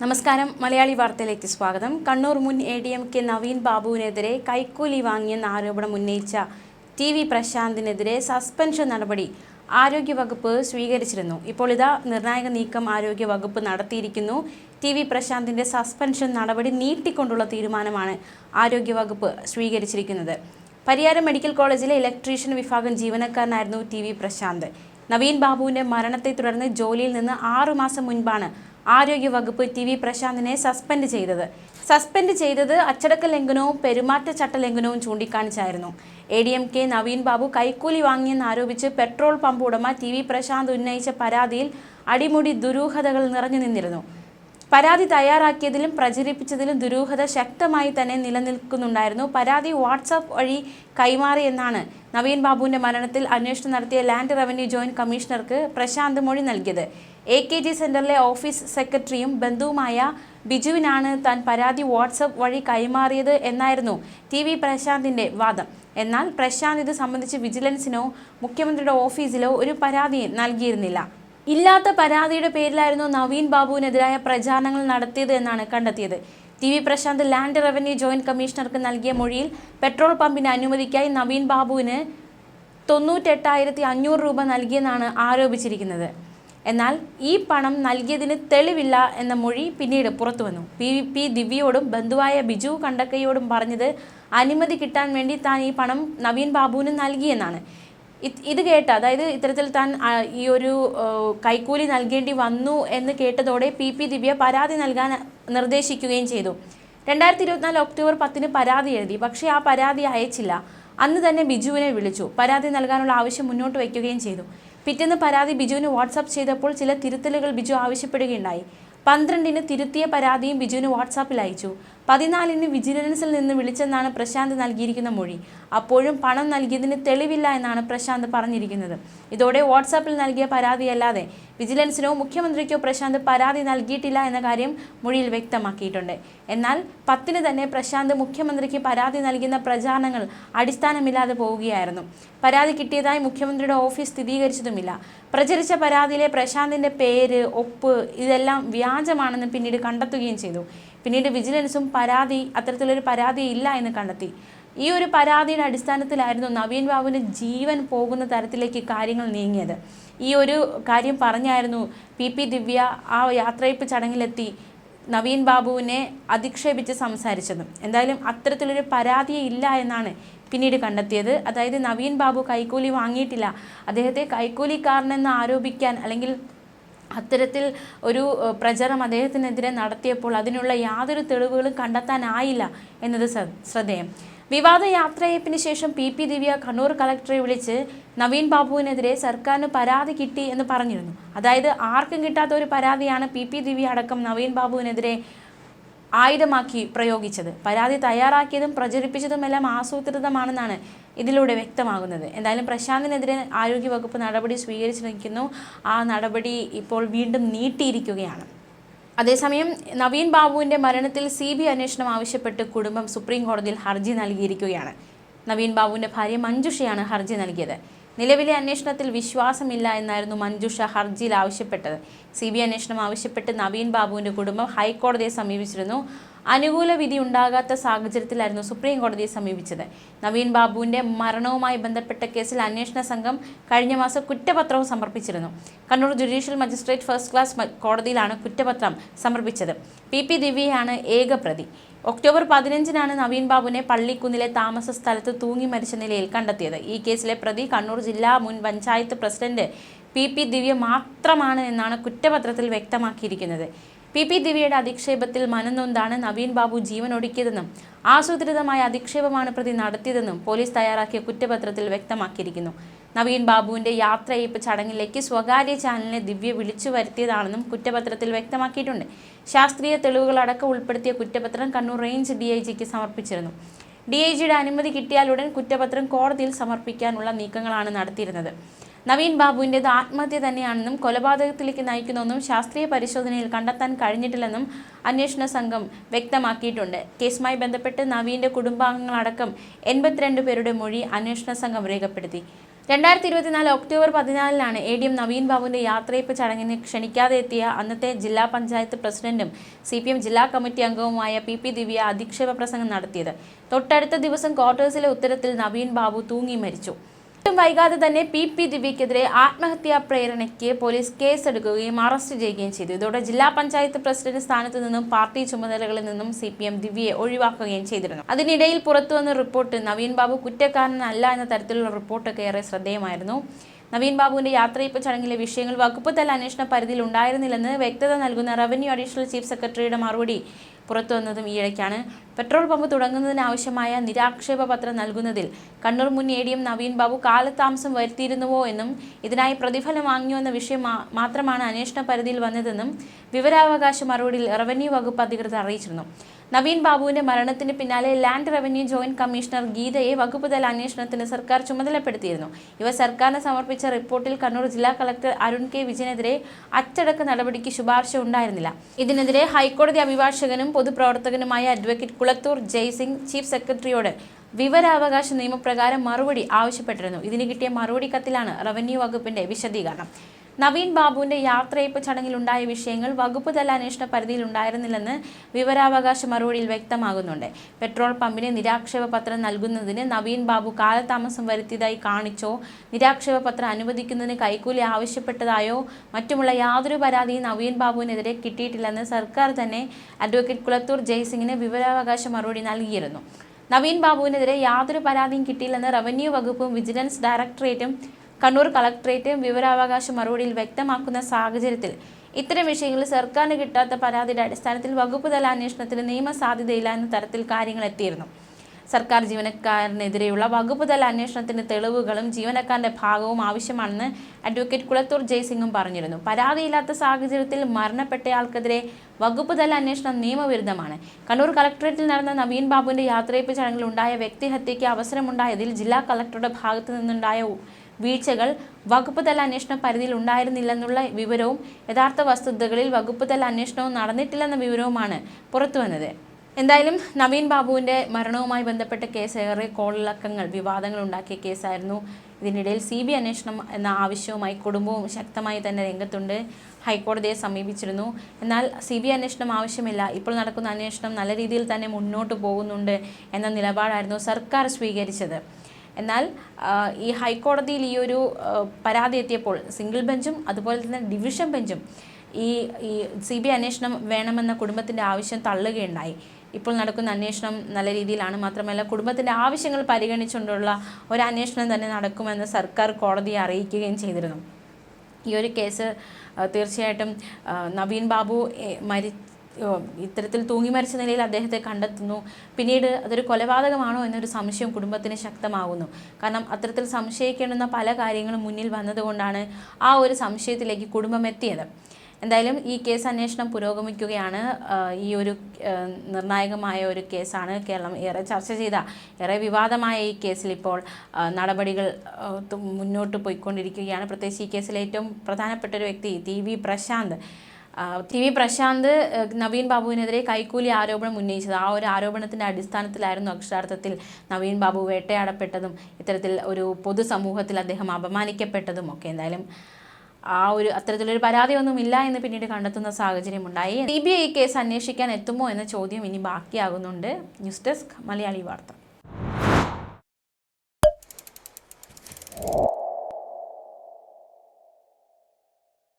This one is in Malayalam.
നമസ്കാരം. മലയാളി വാർത്തയിലേക്ക് സ്വാഗതം. കണ്ണൂർ മുൻ A D M K Naveen ബാബുവിനെതിരെ കൈക്കൂലി വാങ്ങിയെന്ന ആരോപണം ഉന്നയിച്ച ടി വി പ്രശാന്തിനെതിരെ സസ്പെൻഷൻ നടപടി ആരോഗ്യവകുപ്പ് സ്വീകരിച്ചിരുന്നു. ഇപ്പോൾ ഇതാ നിർണായക നീക്കം ആരോഗ്യവകുപ്പ് നടത്തിയിരിക്കുന്നു. ടി വി പ്രശാന്തിന്റെ സസ്പെൻഷൻ നടപടി നീട്ടിക്കൊണ്ടുള്ള തീരുമാനമാണ് ആരോഗ്യവകുപ്പ് സ്വീകരിച്ചിരിക്കുന്നത്. പരിയാരം മെഡിക്കൽ കോളേജിലെ ഇലക്ട്രീഷ്യൻ വിഭാഗം ജീവനക്കാരനായിരുന്നു ടി വി പ്രശാന്ത്. നവീൻ ബാബുവിന്റെ മരണത്തെ തുടർന്ന് ജോലിയിൽ നിന്ന് ആറുമാസം മുൻപാണ് ആരോഗ്യവകുപ്പ് ടി വി പ്രശാന്തിനെ സസ്പെൻഡ് ചെയ്തത്. സസ്പെൻഡ് ചെയ്തത് അച്ചടക്ക ലംഘനവും പെരുമാറ്റച്ചട്ട ലംഘനവും ചൂണ്ടിക്കാണിച്ചായിരുന്നു. A D M K Naveen Babu കൈക്കൂലി വാങ്ങിയെന്ന് ആരോപിച്ച് പെട്രോൾ പമ്പ് ഉടമ ടി വി പ്രശാന്ത് ഉന്നയിച്ച പരാതിയിൽ അടിമുടി ദുരൂഹതകൾ നിറഞ്ഞു നിന്നിരുന്നു. പരാതി തയ്യാറാക്കിയതിലും പ്രചരിപ്പിച്ചതിലും ദുരൂഹത ശക്തമായി തന്നെ നിലനിൽക്കുന്നുണ്ടായിരുന്നു. പരാതി വാട്സാപ്പ് വഴി കൈമാറിയെന്നാണ് നവീൻ ബാബുവിന്റെ മരണത്തിൽ അന്വേഷണം നടത്തിയ ലാൻഡ് റവന്യൂ ജോയിന്റ് കമ്മീഷണർക്ക് പ്രശാന്ത് മൊഴി നൽകിയത്. എ കെ ജി സെന്ററിലെ ഓഫീസ് സെക്രട്ടറിയും ബന്ധുവുമായ ബിജുവിനാണ് താൻ പരാതി വാട്സപ്പ് വഴി കൈമാറിയത് എന്നായിരുന്നു ടി വി പ്രശാന്തിന്റെ വാദം. എന്നാൽ പ്രശാന്ത് ഇത് സംബന്ധിച്ച് വിജിലൻസിനോ മുഖ്യമന്ത്രിയുടെ ഓഫീസിലോ ഒരു പരാതി നൽകിയിരുന്നില്ല. ഇല്ലാത്ത പരാതിയുടെ പേരിലായിരുന്നു നവീൻ ബാബുവിനെതിരായ പ്രചാരണങ്ങൾ നടത്തിയത് എന്നാണ് കണ്ടെത്തിയത്. T V Prashant land revenue joint കമ്മീഷണർക്ക് നൽകിയ മൊഴിയിൽ പെട്രോൾ പമ്പിന് അനുമതിക്കായി നവീൻ ബാബുവിന് തൊണ്ണൂറ്റെട്ടായിരത്തി അഞ്ഞൂറ് രൂപ നൽകിയെന്നാണ് ആരോപിച്ചിരിക്കുന്നത്. എന്നാൽ ഈ പണം നൽകിയതിന് തെളിവില്ല എന്ന മൊഴി പിന്നീട് പുറത്തു വന്നു പി പി ദിവ്യയോടും ബന്ധുവായ ബിജു കണ്ടക്കയോടും പറഞ്ഞത് അനുമതി കിട്ടാൻ വേണ്ടി താൻ ഈ പണം നവീൻ ബാബുവിന് നൽകിയെന്നാണ്. ഇത് കേട്ട അതായത് ഇത്തരത്തിൽ താൻ ഈ ഒരു കൈക്കൂലി നൽകേണ്ടി വന്നു എന്ന് കേട്ടതോടെ പി പി ദിവ്യ പരാതി നൽകാൻ നിർദ്ദേശിക്കുകയും ചെയ്തു. രണ്ടായിരത്തി ഇരുപത്തിനാല് ഒക്ടോബർ പത്തിന് പരാതി എഴുതി പക്ഷേ ആ പരാതി അയച്ചില്ല. അന്ന് തന്നെ ബിജുവിനെ വിളിച്ചു പരാതി നൽകാനുള്ള ആവശ്യം മുന്നോട്ട് വയ്ക്കുകയും ചെയ്തു. പിറ്റേന്ന് പരാതി ബിജുവിന് വാട്സാപ്പ് ചെയ്തപ്പോൾ ചില തിരുത്തലുകൾ ബിജു ആവശ്യപ്പെടുകയുണ്ടായി. പന്ത്രണ്ടിന് തിരുത്തിയ പരാതിയും ബിജുവിന് വാട്സാപ്പിൽ അയച്ചു. പതിനാലിന് വിജിലൻസിൽ നിന്ന് വിളിച്ചെന്നാണ് പ്രശാന്ത് നൽകിയിരിക്കുന്ന മൊഴി. അപ്പോഴും പണം നൽകിയതിന് തെളിവില്ല എന്നാണ് പ്രശാന്ത് പറഞ്ഞിരിക്കുന്നത്. ഇതോടെ വാട്സാപ്പിൽ നൽകിയ പരാതിയല്ലാതെ വിജിലൻസിനോ മുഖ്യമന്ത്രിക്കോ പ്രശാന്ത് പരാതി നൽകിയിട്ടില്ല എന്ന കാര്യം മൊഴിയിൽ വ്യക്തമാക്കിയിട്ടുണ്ട്. എന്നാൽ പത്തിന് തന്നെ പ്രശാന്ത് മുഖ്യമന്ത്രിക്ക് പരാതി നൽകുന്ന പ്രചാരണങ്ങൾ അടിസ്ഥാനമില്ലാതെ പോവുകയായിരുന്നു. പരാതി കിട്ടിയതായി മുഖ്യമന്ത്രിയുടെ ഓഫീസ് സ്ഥിരീകരിച്ചതുമില്ല. പ്രചരിച്ച പരാതിയിലെ പ്രശാന്തിന്റെ പേര് ഒപ്പ് ഇതെല്ലാം വ്യാജമാണെന്ന് പിന്നീട് കണ്ടെത്തുകയും ചെയ്തു. പിന്നീട് വിജിലൻസും പരാതി അത്തരത്തിലൊരു പരാതി ഇല്ല എന്ന് കണ്ടെത്തി. ഈ ഒരു പരാതിയുടെ അടിസ്ഥാനത്തിലായിരുന്നു നവീൻ ബാബുവിന്റെ ജീവൻ പോകുന്ന തരത്തിലേക്ക് കാര്യങ്ങൾ നീങ്ങിയത്. ഈ ഒരു കാര്യം പറഞ്ഞായിരുന്നു പി പി ദിവ്യ ആ യാത്രയപ്പ് ചടങ്ങിലെത്തി നവീൻ ബാബുവിനെ അധിക്ഷേപിച്ച് സംസാരിച്ചത്. എന്തായാലും അത്തരത്തിലൊരു പരാതിയില്ല എന്നാണ് പിന്നീട് കണ്ടെത്തിയത്. അതായത് നവീൻ ബാബു കൈക്കൂലി വാങ്ങിയിട്ടില്ല. അദ്ദേഹത്തെ കൈക്കൂലിക്കാരനെന്ന് ആരോപിക്കാൻ അല്ലെങ്കിൽ അത്തരത്തിൽ ഒരു പ്രചരണം അദ്ദേഹത്തിനെതിരെ നടത്തിയപ്പോൾ അതിനുള്ള യാതൊരു തെളിവുകളും കണ്ടെത്താനായില്ല എന്നത് ശ്ര- ശ്രദ്ധേയം. വിവാദ യാത്രയപ്പിന് ശേഷം പി പി ദിവ്യ കണ്ണൂർ കളക്ടറെ വിളിച്ച് നവീൻ ബാബുവിനെതിരെ സർക്കാരിന് പരാതി കിട്ടി എന്ന് പറഞ്ഞിരുന്നു. അതായത് ആർക്കും കിട്ടാത്ത ഒരു പരാതിയാണ് പി പി ദിവ്യ അടക്കം നവീൻ ബാബുവിനെതിരെ ആയുധമാക്കി പ്രയോഗിച്ചത്. പരാതി തയ്യാറാക്കിയതും പ്രചരിപ്പിച്ചതുമെല്ലാം ആസൂത്രിതമാണെന്നാണ് ഇതിലൂടെ വ്യക്തമാകുന്നത്. എന്തായാലും പ്രശാന്തിനെതിരെ ആരോഗ്യവകുപ്പ് നടപടി സ്വീകരിച്ചിരിക്കുന്നു. ആ നടപടി ഇപ്പോൾ വീണ്ടും നീട്ടിയിരിക്കുകയാണ്. അതേസമയം നവീൻ ബാബുവിന്റെ മരണത്തിൽ സി ബി അന്വേഷണം ആവശ്യപ്പെട്ട് കുടുംബം സുപ്രീം കോടതിയിൽ ഹർജി നൽകിയിരിക്കുകയാണ്. നവീൻ ബാബുവിന്റെ ഭാര്യ മഞ്ജുഷയാണ് ഹർജി നൽകിയത്. നിലവിലെ അന്വേഷണത്തിൽ വിശ്വാസമില്ല എന്നായിരുന്നു മഞ്ജുഷ ഹർജിയിൽ ആവശ്യപ്പെട്ടത്. സി ബി അന്വേഷണം ആവശ്യപ്പെട്ട് നവീൻ ബാബുവിന്റെ കുടുംബം ഹൈക്കോടതിയെ സമീപിച്ചിരുന്നു. അനുകൂല വിധി ഉണ്ടാകാത്ത സാഹചര്യത്തിലായിരുന്നു സുപ്രീം കോടതിയെ സമീപിച്ചത്. നവീൻ ബാബുവിന്റെ മരണവുമായി ബന്ധപ്പെട്ട കേസിൽ അന്വേഷണ സംഘം കഴിഞ്ഞ മാസം കുറ്റപത്രവും സമർപ്പിച്ചിരുന്നു. Kannur judicial magistrate first class കോടതിയിലാണ് കുറ്റപത്രം സമർപ്പിച്ചത്. പി പി ദിവ്യയാണ് ഏക പ്രതി ഒക്ടോബർ പതിനഞ്ചിനാണ് നവീൻ ബാബുവിനെ പള്ളിക്കുന്നിലെ താമസ സ്ഥലത്ത് തൂങ്ങി മരിച്ച നിലയിൽ കണ്ടെത്തിയത്. ഈ കേസിലെ പ്രതി കണ്ണൂർ ജില്ലാ മുൻ panchayat president P P Divya മാത്രമാണ് എന്നാണ് കുറ്റപത്രത്തിൽ വ്യക്തമാക്കിയിരിക്കുന്നത്. പി പി ദിവ്യയുടെ അധിക്ഷേപത്തിൽ മനംനൊന്താണ് നവീൻ ബാബു ജീവനൊടുക്കിയതെന്നും ആസൂത്രിതമായ അധിക്ഷേപമാണ് പ്രതി നടത്തിയതെന്നും പോലീസ് തയ്യാറാക്കിയ കുറ്റപത്രത്തിൽ വ്യക്തമാക്കിയിരിക്കുന്നു. നവീൻ ബാബുവിന്റെ യാത്രയയപ്പ് ചടങ്ങിലേക്ക് സ്വകാര്യ ചാനലിനെ ദിവ്യ വിളിച്ചു വരുത്തിയതാണെന്നും കുറ്റപത്രത്തിൽ വ്യക്തമാക്കിയിട്ടുണ്ട്. ശാസ്ത്രീയ തെളിവുകളടക്കം ഉൾപ്പെടുത്തിയ കുറ്റപത്രം കണ്ണൂർ റേഞ്ച് ഡി ഐ ജിക്ക് സമർപ്പിച്ചിരുന്നു. ഡി ഐ ജിയുടെ അനുമതി കിട്ടിയാലുടൻ കുറ്റപത്രം കോടതിയിൽ സമർപ്പിക്കാനുള്ള നീക്കങ്ങളാണ് നടത്തിയിരുന്നത്. നവീൻ ബാബുവിന്റേത് ആത്മഹത്യ തന്നെയാണെന്നും കൊലപാതകത്തിലേക്ക് നയിക്കുന്നെന്നും ശാസ്ത്രീയ പരിശോധനയിൽ കണ്ടെത്താൻ കഴിഞ്ഞിട്ടില്ലെന്നും അന്വേഷണ സംഘം വ്യക്തമാക്കിയിട്ടുണ്ട്. കേസുമായി ബന്ധപ്പെട്ട് നവീന്റെ കുടുംബാംഗങ്ങളടക്കം എൺപത്തിരണ്ട് പേരുടെ മൊഴി അന്വേഷണ സംഘം രേഖപ്പെടുത്തി. രണ്ടായിരത്തി ഇരുപത്തിനാല് ഒക്ടോബർ പതിനാലിനാണ് എ ഡി എം നവീൻ ബാബുവിന്റെ യാത്രയപ്പ് ചടങ്ങിന് ക്ഷണിക്കാതെ എത്തിയ അന്നത്തെ ജില്ലാ പഞ്ചായത്ത് പ്രസിഡന്റും സി പി എം ജില്ലാ കമ്മിറ്റി അംഗവുമായ പി പി ദിവ്യ അധിക്ഷേപ പ്രസംഗം നടത്തിയത്. തൊട്ടടുത്ത ദിവസം ക്വാർട്ടേഴ്സിലെ ഉത്തരത്തിൽ നവീൻ ബാബു തൂങ്ങി മരിച്ചു. ഒട്ടും വൈകാതെ തന്നെ പി പി ദിവ്യക്കെതിരെ ആത്മഹത്യാ പ്രേരണയ്ക്ക് പോലീസ് കേസെടുക്കുകയും അറസ്റ്റ് ചെയ്യുകയും ചെയ്തു. ഇതോടെ ജില്ലാ പഞ്ചായത്ത് പ്രസിഡന്റ് സ്ഥാനത്ത് നിന്നും പാർട്ടി ചുമതലകളിൽ നിന്നും സി പി എം ദിവ്യയെ ഒഴിവാക്കുകയും ചെയ്തിരുന്നു. അതിനിടയിൽ പുറത്തുവന്ന റിപ്പോർട്ട് നവീൻ ബാബു കുറ്റക്കാരനല്ല എന്ന തരത്തിലുള്ള റിപ്പോർട്ടൊക്കെ ഏറെ ശ്രദ്ധേയമായിരുന്നു. നവീൻ ബാബുവിന്റെ യാത്രയപ്പ് ചടങ്ങിലെ വിഷയങ്ങൾ വകുപ്പ് തല അന്വേഷണ പരിധിയിൽ ഉണ്ടായിരുന്നില്ലെന്ന് വ്യക്തത നൽകുന്ന റവന്യൂ അഡീഷണൽ ചീഫ് സെക്രട്ടറിയുടെ മറുപടി പുറത്തുവന്നതും ഈയിടയ്ക്കാണ്. പെട്രോൾ പമ്പ് തുടങ്ങുന്നതിനാവശ്യമായ നിരാക്ഷേപ പത്രം നൽകുന്നതിൽ കണ്ണൂർ മുൻ A D M Naveen Babu കാലതാമസം വരുത്തിയിരുന്നുവോ എന്നും ഇതിനായി പ്രതിഫലം വാങ്ങിയോ എന്ന വിഷയം മാത്രമാണ് അന്വേഷണ പരിധിയിൽ വന്നതെന്നും വിവരാവകാശ മറുപടിയിൽ റവന്യൂ വകുപ്പ് അധികൃതർ അറിയിച്ചിരുന്നു. നവീൻ ബാബുവിന്റെ മരണത്തിന് പിന്നാലെ ലാൻഡ് റവന്യൂ ജോയിന്റ് കമ്മീഷണർ ഗീതയെ വകുപ്പുതല അന്വേഷണത്തിന് സർക്കാർ ചുമതലപ്പെടുത്തിയിരുന്നു. ഇവ സർക്കാരിന് സമർപ്പിച്ച റിപ്പോർട്ടിൽ കണ്ണൂർ ജില്ലാ കളക്ടർ അരുൺ കെ വിജയനെതിരെ അച്ചടക്ക നടപടിക്ക് ശുപാർശ ഉണ്ടായിരുന്നില്ല. ഇതിനെതിരെ ഹൈക്കോടതി അഭിഭാഷകനും പൊതുപ്രവർത്തകനുമായ അഡ്വക്കേറ്റ് കുളത്തൂർ ജയ്സിംഗ് ചീഫ് സെക്രട്ടറിയോട് വിവരാവകാശ നിയമപ്രകാരം മറുപടി ആവശ്യപ്പെട്ടിരുന്നു. ഇതിന് കിട്ടിയ മറുപടി കത്തിലാണ് റവന്യൂ വകുപ്പിന്റെ വിശദീകരണം. നവീൻ ബാബുവിന്റെ യാത്രയപ്പ് ചടങ്ങിലുണ്ടായ വിഷയങ്ങൾ വകുപ്പ് തല അന്വേഷണ പരിധിയിൽ ഉണ്ടായിരുന്നില്ലെന്ന് വിവരാവകാശ മറുപടിയിൽ വ്യക്തമാകുന്നുണ്ട്. പെട്രോൾ പമ്പിന് നിരാക്ഷേപ പത്രം നൽകുന്നതിന് നവീൻ ബാബു കാലതാമസം വരുത്തിയതായി കാണിച്ചോ നിരാക്ഷേപ പത്രം അനുവദിക്കുന്നതിന് കൈക്കൂലി ആവശ്യപ്പെട്ടതായോ മറ്റുമുള്ള യാതൊരു പരാതിയും നവീൻ ബാബുവിനെതിരെ കിട്ടിയിട്ടില്ലെന്ന് സർക്കാർ തന്നെ അഡ്വക്കേറ്റ് കുളത്തൂർ ജയ്സിംഗിന് വിവരാവകാശ മറുപടി നൽകിയിരുന്നു. നവീൻ ബാബുവിനെതിരെ യാതൊരു പരാതിയും കിട്ടിയില്ലെന്ന് റവന്യൂ വകുപ്പും വിജിലൻസ് ഡയറക്ടറേറ്റും കണ്ണൂർ കളക്ടറേറ്റും വിവരാവകാശ മറുപടിയിൽ വ്യക്തമാക്കുന്ന സാഹചര്യത്തിൽ ഇത്തരം വിഷയങ്ങളിൽ സർക്കാരിന് കിട്ടാത്ത പരാതിയുടെ അടിസ്ഥാനത്തിൽ വകുപ്പ് തല അന്വേഷണത്തിന് നിയമസാധ്യതയില്ല എന്ന തരത്തിൽ കാര്യങ്ങൾ എത്തിയിരുന്നു. സർക്കാർ ജീവനക്കാരനെതിരെയുള്ള വകുപ്പ് തല അന്വേഷണത്തിന് തെളിവുകളും ജീവനക്കാരന്റെ ഭാഗവും ആവശ്യമാണെന്ന് അഡ്വക്കേറ്റ് കുളത്തൂർ ജയ്സിംഗും പറഞ്ഞിരുന്നു. പരാതിയില്ലാത്ത സാഹചര്യത്തിൽ മരണപ്പെട്ടയാൾക്കെതിരെ വകുപ്പ് തല അന്വേഷണം നിയമവിരുദ്ധമാണ്. കണ്ണൂർ കളക്ടറേറ്റിൽ നടന്ന നവീൻ ബാബുവിന്റെ യാത്രയപ്പ് ചടങ്ങിൽ ഉണ്ടായ വ്യക്തിഹത്യയ്ക്ക് അവസരമുണ്ടായതിൽ ജില്ലാ കളക്ടറുടെ ഭാഗത്തു നിന്നുണ്ടായ വീഴ്ചകൾ വകുപ്പ് തല അന്വേഷണ പരിധിയിൽ ഉണ്ടായിരുന്നില്ലെന്നുള്ള വിവരവും യഥാർത്ഥ വസ്തുതകളിൽ വകുപ്പ് തല അന്വേഷണവും നടന്നിട്ടില്ലെന്ന വിവരവുമാണ് പുറത്തുവന്നത് എന്തായാലും നവീൻ ബാബുവിന്റെ മരണവുമായി ബന്ധപ്പെട്ട കേസ് ഏറെ കോളിളക്കങ്ങൾ വിവാദങ്ങൾ ഉണ്ടാക്കിയ കേസായിരുന്നു. ഇതിനിടയിൽ സി ബി അന്വേഷണം എന്ന ആവശ്യവുമായി കുടുംബവും ശക്തമായി തന്നെ രംഗത്തുണ്ട്. ഹൈക്കോടതിയെ സമീപിച്ചിരുന്നു. എന്നാൽ സി ബി അന്വേഷണം ആവശ്യമില്ല. ഇപ്പോൾ നടക്കുന്ന അന്വേഷണം നല്ല രീതിയിൽ തന്നെ മുന്നോട്ട് പോകുന്നുണ്ട് എന്ന നിലപാടായിരുന്നു സർക്കാർ സ്വീകരിച്ചത്. എന്നാൽ ഈ ഹൈക്കോടതിയിൽ ഈ ഒരു പരാതി എത്തിയപ്പോൾ സിംഗിൾ ബെഞ്ചും അതുപോലെ തന്നെ ഡിവിഷൻ ബെഞ്ചും ഈ ഈ സി ബി ഐ അന്വേഷണം വേണമെന്ന കുടുംബത്തിന്റെ ആവശ്യം തള്ളുകയുണ്ടായി. ഇപ്പോൾ നടക്കുന്ന അന്വേഷണം നല്ല രീതിയിലാണ്. മാത്രമല്ല കുടുംബത്തിന്റെ ആവശ്യങ്ങൾ പരിഗണിച്ചുകൊണ്ടുള്ള ഒരു അന്വേഷണം തന്നെ നടക്കുമെന്ന് സർക്കാർ കോടതിയെ അറിയിക്കുകയും ചെയ്തിരുന്നു. ഈ ഒരു കേസ് തീർച്ചയായിട്ടും നവീൻ ബാബു മരി ഇത്തരത്തിൽ തൂങ്ങി മരിച്ച നിലയിൽ അദ്ദേഹത്തെ കണ്ടെത്തുന്നു. പിന്നീട് അതൊരു കൊലപാതകമാണോ എന്നൊരു സംശയം കുടുംബത്തിന് ശക്തമാകുന്നു കാരണം അത്തരത്തിൽ സംശയിക്കേണ്ടുന്ന പല കാര്യങ്ങളും മുന്നിൽ വന്നതുകൊണ്ടാണ് ആ ഒരു സംശയത്തിലേക്ക് കുടുംബം എത്തിയത്. എന്തായാലും ഈ കേസ് അന്വേഷണം പുരോഗമിക്കുകയാണ്. ഈ ഒരു നിർണായകമായ ഒരു കേസാണ് കേരളം ഏറെ ചർച്ച ചെയ്ത ഏറെ വിവാദമായ ഈ കേസിൽ ഇപ്പോൾ നടപടികൾ മുന്നോട്ട് പോയിക്കൊണ്ടിരിക്കുകയാണ്. പ്രത്യേകിച്ച് ഈ കേസിലെ ഏറ്റവും പ്രധാനപ്പെട്ട ഒരു വ്യക്തി T V Prashant. T V Prashant Naveen ബാബുവിനെതിരെ കൈക്കൂലി ആരോപണം ഉന്നയിച്ചത്. ആ ഒരു ആരോപണത്തിന്റെ അടിസ്ഥാനത്തിലായിരുന്നു അക്ഷരാർത്ഥത്തിൽ നവീൻ ബാബു വേട്ടയാടപ്പെട്ടതും ഇത്തരത്തിൽ ഒരു പൊതുസമൂഹത്തിൽ അദ്ദേഹം അപമാനിക്കപ്പെട്ടതും ഒക്കെ. എന്തായാലും ആ ഒരു അത്തരത്തിലൊരു പരാതിയൊന്നും ഇല്ല എന്ന് പിന്നീട് കണ്ടെത്തുന്ന സാഹചര്യമുണ്ടായി. സി ബി ഐ കേസ് അന്വേഷിക്കാൻ എത്തുമോ എന്ന ചോദ്യം ഇനി ബാക്കിയാകുന്നുണ്ട്. ന്യൂസ് ഡെസ്ക് മലയാളി വാർത്ത.